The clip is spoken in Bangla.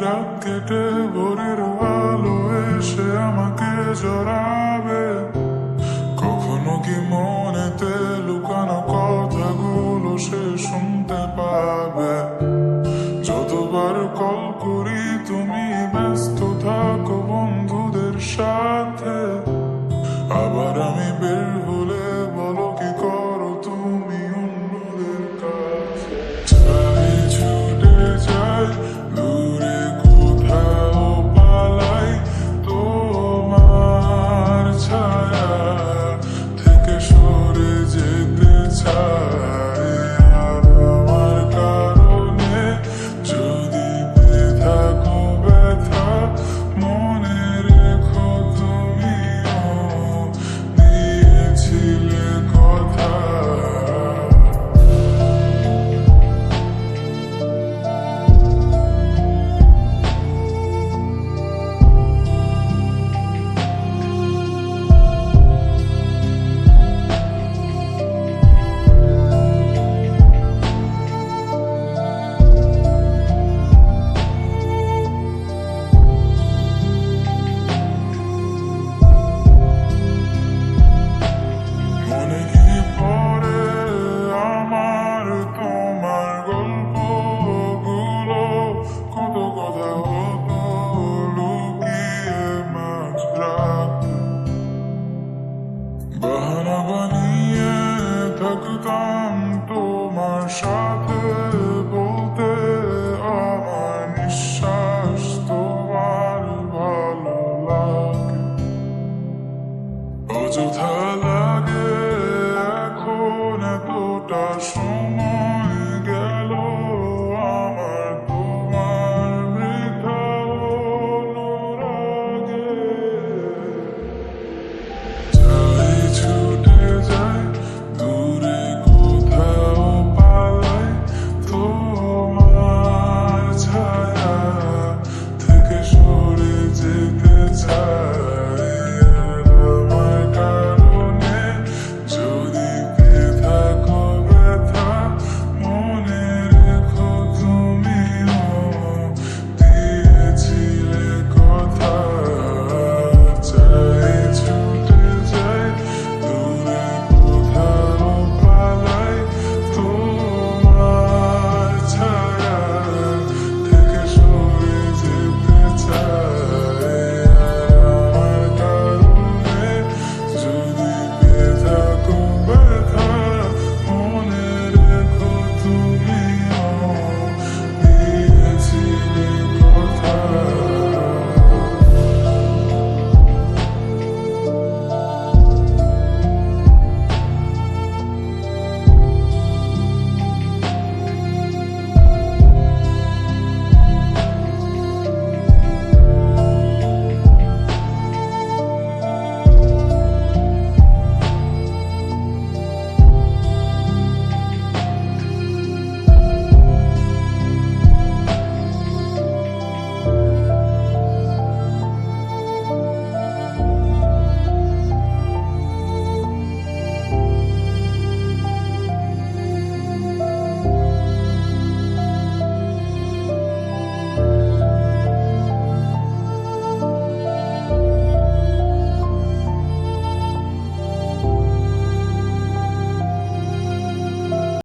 রাত কেটে ভোরের আলো এসে আমাকে জড়াবে। কখনো কি মনেতে লুকানো কথাগুলো সে শুনতে পাবে? যতবার কল 就他了